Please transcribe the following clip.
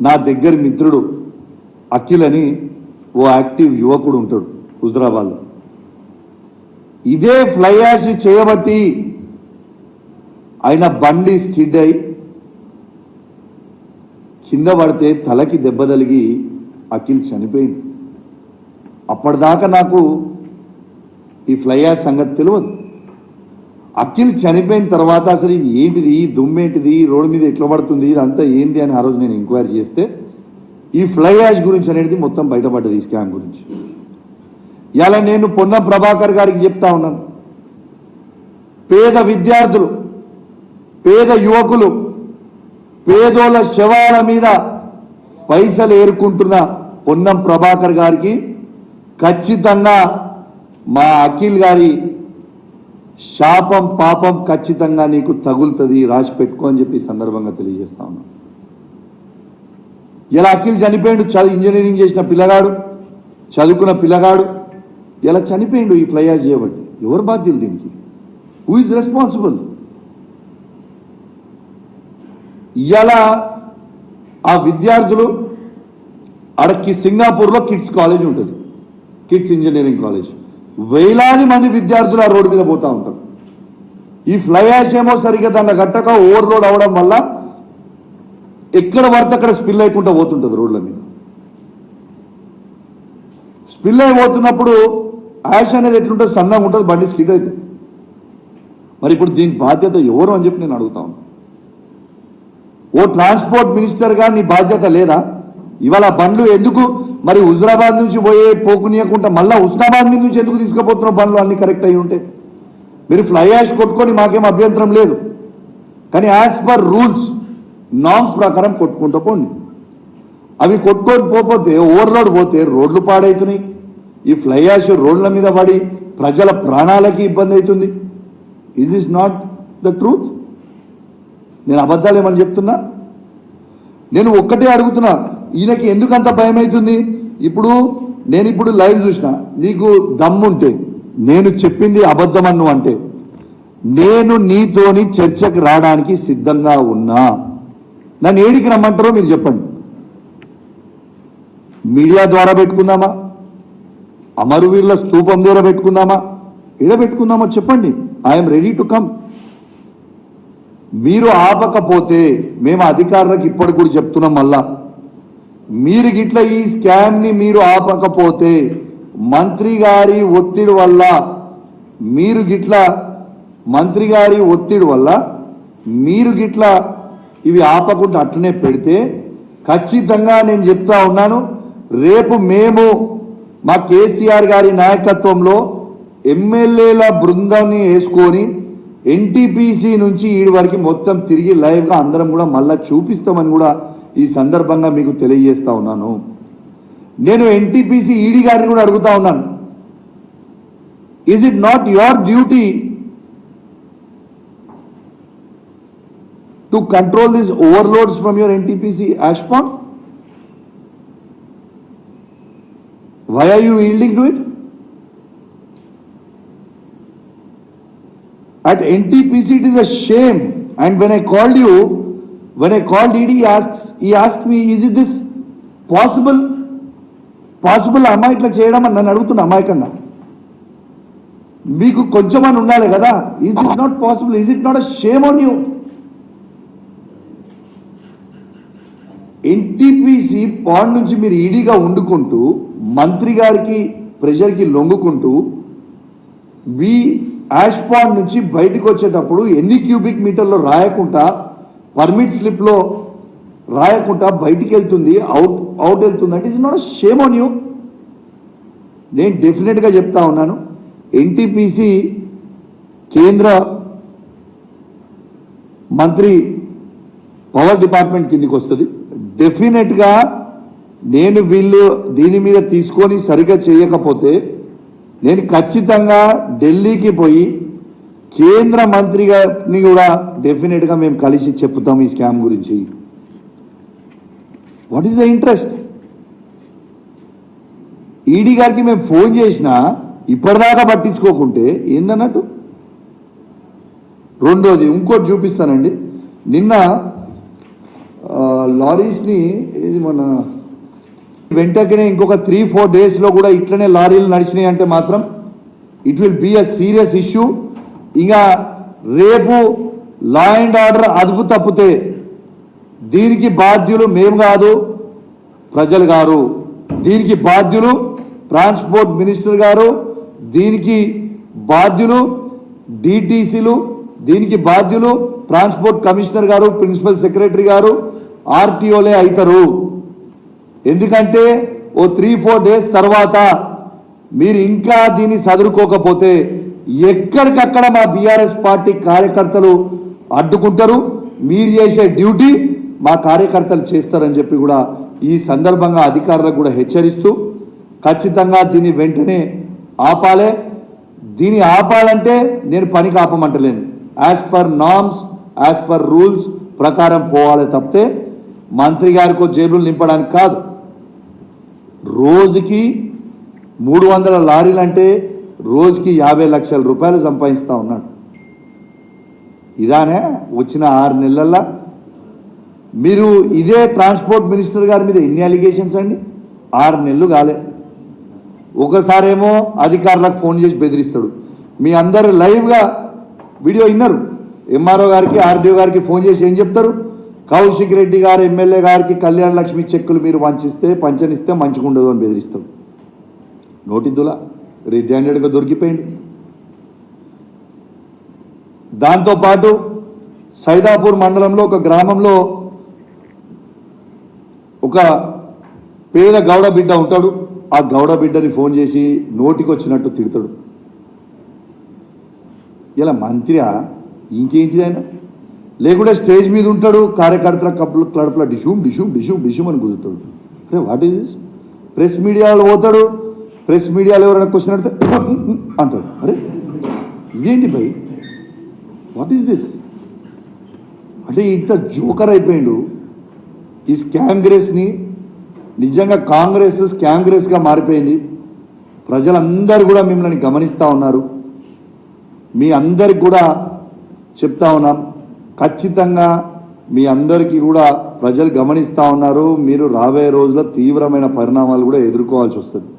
నా దగ్గర మిత్రుడు అఖిల్ అని ఓ యాక్టివ్ యువకుడు ఉంటాడు హుజరాబాద్లో. ఇదే ఫ్లై యాష్ చేయబట్టి ఆయన బండి స్కిడ్ అయి కింద పడితే తలకి దెబ్బ తలిగి అఖిల్ చనిపోయింది. అప్పటిదాకా నాకు ఈ ఫ్లై యాష్ సంగతి తెలియదు. అఖిల్ చనిపోయిన తర్వాత అసలు ఇది ఏంటిది? దుమ్మేంటిది రోడ్డు మీద ఎట్లా పడుతుంది? ఇదంతా ఏంది అని ఆ రోజు నేను ఎంక్వైరీ చేస్తే ఈ ఫ్లై యాష్ గురించి అనేది మొత్తం బయటపడ్డది ఈ స్కామ్ గురించి. ఇలా నేను పొన్న ప్రభాకర్ గారికి చెప్తా ఉన్నాను. పేద విద్యార్థులు పేద యువకులు పేదోళ్ళ శవాల మీద పైసలు ఏరుకుంటున్న పొన్నం ప్రభాకర్ గారికి ఖచ్చితంగా మా అఖిల్ గారి శాపం పాపం ఖచ్చితంగా నీకు తగులుతుంది రాసి పెట్టుకో అని చెప్పి సందర్భంగా తెలియజేస్తా ఉన్నాను ఇలా అఖిల్ చనిపోయాడు? చదువు ఇంజనీరింగ్ చేసిన పిల్లగాడు చదువుకున్న పిల్లగాడు ఇలా చనిపోయిండు ఈ ఫ్లై చేయబట్టి? ఎవరు బాధ్యులు దీనికి? హూ ఇస్ రెస్పాన్సిబుల్ ఇలా ఆ విద్యార్థులు అడక్కి సింగపూర్లో కిడ్స్ కాలేజ్ ఉంటుంది కిడ్స్ ఇంజనీరింగ్ కాలేజ్. వేలాది మంది విద్యార్థులు ఆ రోడ్డు మీద పోతా ఉంటారు. ఈ ఫ్లై యాష్ ఏమో సరిగ్గా దాన్ని గట్టక ఓవర్లోడ్ అవడం వల్ల ఎక్కడ పడితే అక్కడ స్పిల్ అయ్యకుండా పోతుంటుంది రోడ్ల మీద. స్పిల్ అయిపోతున్నప్పుడు యాష్ అనేది ఎట్లుంటుంది సన్నగా ఉంటుంది బండి స్కిడ్ అవుతుంది మరి ఇప్పుడు దీని బాధ్యత ఎవరు అని చెప్పి నేను అడుగుతా ఓ ట్రాన్స్పోర్ట్ మినిస్టర్గా నీ బాధ్యత లేదా? ఇవాళ బండ్లు ఎందుకు మరి హుజరాబాద్ నుంచి పోయే పోకునియకుండా మళ్ళీ హుస్నాబాద్ మీద నుంచి ఎందుకు తీసుకుపోతున్న బండ్లు అన్నీ కరెక్ట్ అయి ఉంటే? మీరు ఫ్లై యాష్ కొట్టుకొని మాకేం అభ్యంతరం లేదు. కానీ యాజ్ పర్ రూల్స్ నామ్స్ ప్రకారం కొట్టుకుంటూ పోండి. అవి కొట్టుకొని పోతే ఓవర్లోడ్ పోతే రోడ్లు పాడవుతున్నాయి ఈ ఫ్లై యాష్ రోడ్ల మీద పడి ప్రజల ప్రాణాలకి ఇబ్బంది అవుతుంది. Is is not the truth నేను అబద్ధాలు ఏమని చెప్తున్నా? నేను ఒక్కటే అడుగుతున్నా. ఈయనకి ఎందుకు అంత భయం అవుతుంది ఇప్పుడు నేను ఇప్పుడు లైవ్ చూసిన నీకు దమ్ముంటే నేను చెప్పింది అబద్ధం అన్ను అంటే నేను నీతోని చర్చకు రావడానికి సిద్ధంగా ఉన్నా. నన్ను ఏడికి రమ్మంటారో మీరు చెప్పండి. మీడియా ద్వారా పెట్టుకుందామా? అమరువీరుల స్తూపం ద్వారా పెట్టుకుందామా? ఎడ పెట్టుకుందామా చెప్పండి. ఐఎమ్ రెడీ టు కమ్ మీరు ఆపకపోతే మేము అధికారులకు ఇప్పటికి కూడా చెప్తున్నాం మళ్ళా. మీరు గిట్ల ఈ స్కామ్ని మీరు ఆపకపోతే మంత్రి గారి ఒత్తిడి వల్ల మీరు గిట్ల మంత్రి గారి ఒత్తిడి వల్ల మీరు గిట్ల ఇవి ఆపకుండా అట్లనే పెడితే ఖచ్చితంగా నేను చెప్తా ఉన్నాను రేపు మేము మా కేసీఆర్ గారి నాయకత్వంలో ఎమ్మెల్యేల బృందాన్ని వేసుకొని ఎన్టీపీసీ నుంచి ఈడి వరకు మొత్తం తిరిగి లైవ్గా అందరం కూడా మళ్ళీ చూపిస్తామని కూడా ఈ సందర్భంగా మీకు తెలియజేస్తా ఉన్నాను. నేను ఎన్టీపీసీ ఈడీ గారిని కూడా అడుగుతా ఉన్నాను. Is it not your duty to control this overloads from your NTPC ash pond why are you yielding to it At NTPC, it is a shame. And when I called you, when I called ED, he asked, he asked me, is it this possible? Possible అమ్మా ఇట్లా చేయడం? అని నన్ను అడుగుతున్నా అమాయకంగా. మీకు కొంచెం అని ఉండాలి కదా. Is this not possible is it not a shame on you NTPC pond నుంచి మీరు ఈడీగా వండుకుంటూ మంత్రి గారికి ప్రెషర్కి లొంగుకుంటూ బి యాష్ పాండ్ నుంచి బయటకు వచ్చేటప్పుడు ఎన్ని క్యూబిక్ మీటర్లో రాయకుండా పర్మిట్ స్లిప్లో రాయకుండా బయటికి వెళ్తుంది అవుట్ అవుట్ వెళ్తుంది అంటే ఇది నాట్ షేమ్ ఆన్ యూ నేను డెఫినెట్గా చెప్తా ఉన్నాను. ఎన్టీపీసీ కేంద్ర మంత్రి పవర్ డిపార్ట్మెంట్ కిందికి వస్తుంది. డెఫినెట్గా నేను వీళ్ళు దీని మీద తీసుకొని సరిగా చేయకపోతే నేను ఖచ్చితంగా ఢిల్లీకి పోయి కేంద్ర మంత్రి గారిని కూడా డెఫినెట్గా మేము కలిసి చెప్తాం ఈ స్కామ్ గురించి. What is the interest ED గారికి మేము ఫోన్ చేసినా ఇప్పటిదాకా పట్టించుకోకుంటే ఏందన్నట్టు? రెండోది ఇంకోటి చూపిస్తానండి. నిన్న లారీస్ని ఇది మన వెంటనే ఇంకొక త్రీ ఫోర్ డేస్లో కూడా ఇట్లనే లారీలు నడిచినాయి అంటే మాత్రం it will be a serious issue. ఇంకా రేపు లా అండ్ ఆర్డర్ అదుపు తప్పితే దీనికి బాధ్యులు మేము కాదు ప్రజలు గారు. దీనికి బాధ్యులు ట్రాన్స్పోర్ట్ మినిస్టర్ గారు దీనికి బాధ్యులు డిటీసీలు దీనికి బాధ్యులు ట్రాన్స్పోర్ట్ కమిషనర్ గారు ప్రిన్సిపల్ సెక్రటరీ గారు ఆర్టీఓలే అవుతారు ఎందుకంటే ఓ త్రీ ఫోర్ డేస్ తర్వాత మీరు ఇంకా దీన్ని చదువుకోకపోతే ఎక్కడికక్కడ మా బీఆర్ఎస్ పార్టీ కార్యకర్తలు అడ్డుకుంటారు. మీరు చేసే డ్యూటీ మా కార్యకర్తలు చేస్తారని చెప్పి కూడా ఈ సందర్భంగా అధికారులకు కూడా హెచ్చరిస్తూ ఖచ్చితంగా దీన్ని వెంటనే ఆపాలే. దీన్ని ఆపాలంటే నేను పనికి ఆపమంటలేను as per norms as per rules ప్రకారం పోవాలి తప్పితే మంత్రి గారికో జేబులు నింపడానికి కాదు. రోజుకి మూడు వందల లారీలు అంటే రోజుకి యాభై లక్షల రూపాయలు సంపాదిస్తూ ఉన్నాడు. ఇదానే వచ్చిన ఆరు నెలల్లో మీరు ఇదే ట్రాన్స్పోర్ట్ మినిస్టర్ గారి మీద ఎన్ని అలిగేషన్స్ అండి? ఆరు నెలలు కాలే. ఒకసారేమో అధికారులకు ఫోన్ చేసి బెదిరిస్తాడు. మీ అందరు లైవ్గా వీడియో విన్నారు. ఎంఆర్ఓ గారికి ఆర్డీఓ గారికి ఫోన్ చేసి ఏం చెప్తారు? కౌశిక్ రెడ్డి గారు ఎమ్మెల్యే గారికి కళ్యాణ లక్ష్మి చెక్కులు మీరు పంచిస్తే పంచనిస్తే మంచిగుండదు అని బెదిరిస్తాడు. నోటిద్దులా? రెడ్ హ్యాండెడ్గా దొరికిపోయింది దాంతోపాటు సైదాపూర్ మండలంలో ఒక గ్రామంలో ఒక పేద గౌడ బిడ్డ ఉంటాడు. ఆ గౌడ బిడ్డని ఫోన్ చేసి నోటికి వచ్చినట్టు తిడతాడు. ఇలా మంత్రియా? ఇంకేంటిదైనా లేకుంటే స్టేజ్ మీద ఉంటాడు కార్యకర్తల కప్పులు కడుపుల డిషూమ్ డిషూమ్ డిషూమ్ డిషూమ్ అని కుదురుతాడు అరే వాట్ ఈజ్ దిస్ ప్రెస్ మీడియాలో పోతాడు ప్రెస్ మీడియాలో ఎవరైనా క్వశ్చన్ అడితే అంటాడు. అరే ఇదేంటి భయ్? వాట్ ఈస్ దిస్ అంటే ఇంత జోకర్ అయిపోయాడు. ఈ స్కాంగ్రెస్ని నిజంగా కాంగ్రెస్ స్కాంగ్రెస్గా మారిపోయింది. ప్రజలందరూ కూడా మిమ్మల్ని గమనిస్తూ ఉన్నారు. మీ అందరికి కూడా చెప్తా ఉన్నాం. ఖచ్చితంగా మీ అందరికీ కూడా ప్రజలు గమనిస్తూ ఉన్నారు. మీరు రాబోయే రోజుల్లో తీవ్రమైన పరిణామాలు కూడా ఎదుర్కోవాల్సి వస్తుంది.